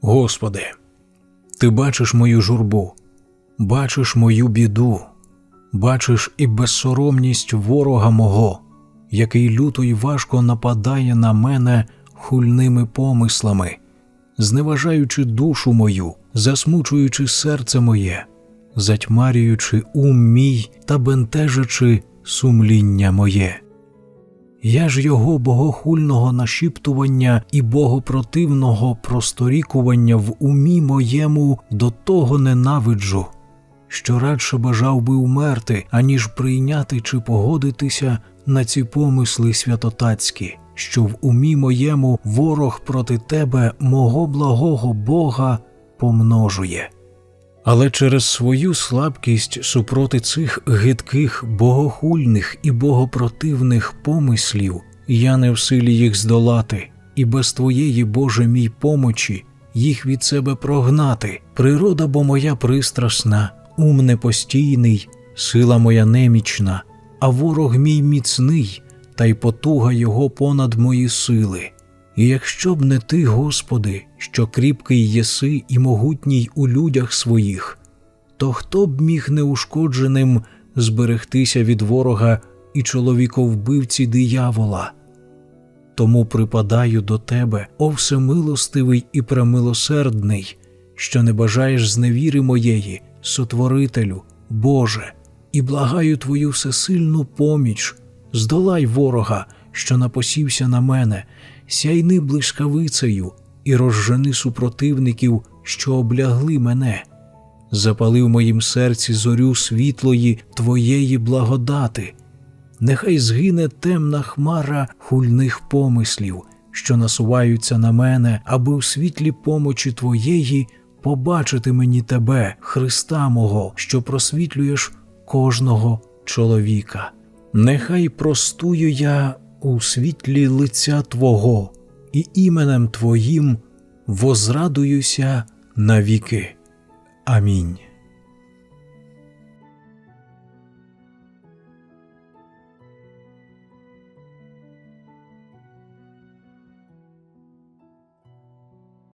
Господи, Ти бачиш мою журбу, бачиш мою біду, бачиш і безсоромність ворога мого, який люто й важко нападає на мене хульними помислами, зневажаючи душу мою, засмучуючи серце моє, затьмарюючи ум мій та бентежачи сумління моє. Я ж його богохульного нашіптування і богопротивного просторікування в умі моєму до того ненавиджу, що радше бажав би умерти, аніж прийняти чи погодитися на ці помисли святотацькі, що в умі моєму ворог проти тебе, мого благого Бога, помножує. Але через свою слабкість супроти цих гидких, богохульних і богопротивних помислів я не в силі їх здолати, і без твоєї, Боже мій помочі їх від себе прогнати. Природа бо моя пристрасна, ум непостійний, сила моя немічна, а ворог мій міцний, та й потуга його понад мої сили. І якщо б не ти, Господи, що кріпкий єси і могутній у людях своїх, то хто б міг неушкодженим зберегтися від ворога і чоловіковбивці диявола? Тому припадаю до тебе, о всемилостивий і премилосердний, що не бажаєш зневіри моєї, сотворителю, Боже, і благаю Твою всесильну поміч, здолай ворога, що напосівся на мене, сяйни блискавицею і розжени супротивників, що облягли мене. Запали в моїм серці зорю світлої Твоєї благодати. Нехай згине темна хмара хульних помислів, що насуваються на мене, аби в світлі помочі Твоєї побачити мені Тебе, Христа мого, що просвітлюєш кожного чоловіка. Нехай простую я у світлі лиця Твого і іменем Твоїм возрадуюся навіки. Амінь.